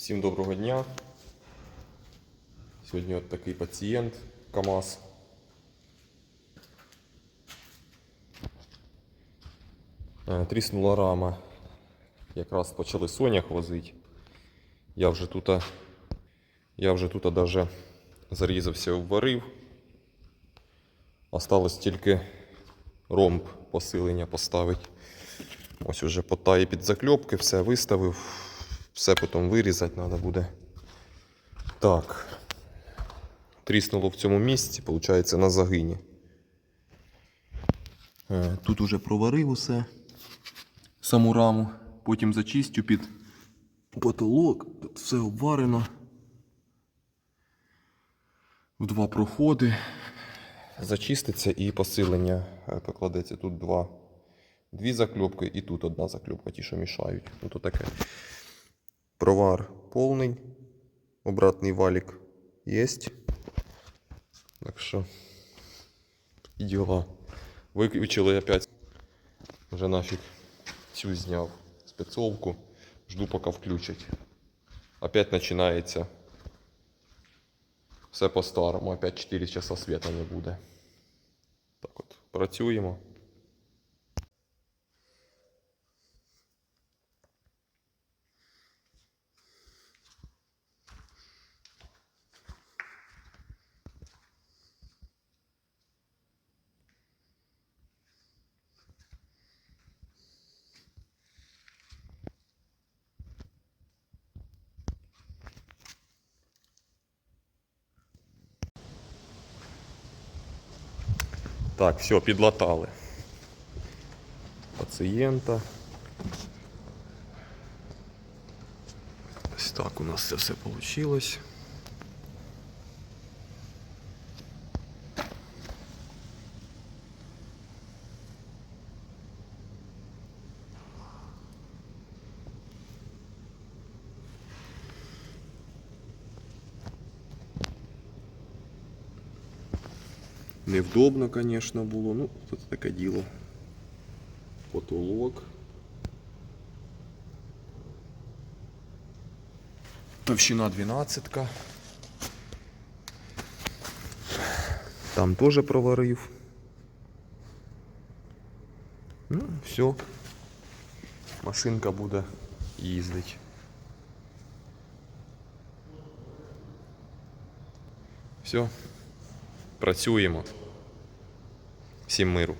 Всім доброго дня. Сьогодні от такий пацієнт КАМАЗ. Е, Тріснула рама. Якраз почали сонях возити. Я вже тут, я вже тут даже зарізався, вварив. Осталось тільки ромб посилення поставити. Ось уже потає під закльопки, все виставив. Все потім вирізати треба буде. Так. Тріснуло в цьому місці, виходить, на загині. Е, Тут уже проварив усе. Саму раму. Потім зачистю під потолок. Тут все обварено. В два проходи. Зачиститься і посилення е, покладеться. Тут два. Дві закльопки і тут одна закльопка, ті, що мішають. Ну, то таке. Провар повний. Обратний валік есть. Так що і діла. Виключили опять. Вже нафіг цю зняв спецовку. Жду поки включать. Опять починається. Все по-старому. Опять 4 часа света не буде. Так от, працюємо. Так, все, підлатали. Пацієнта. Ось так у нас це все вийшло. Невдобно, звісно, було. Ну, тут таке діло. Потолок. Товщина 12. Там теж проварив. Ну, все. Машинка буде їздити. Все. Працюємо. Всім миру.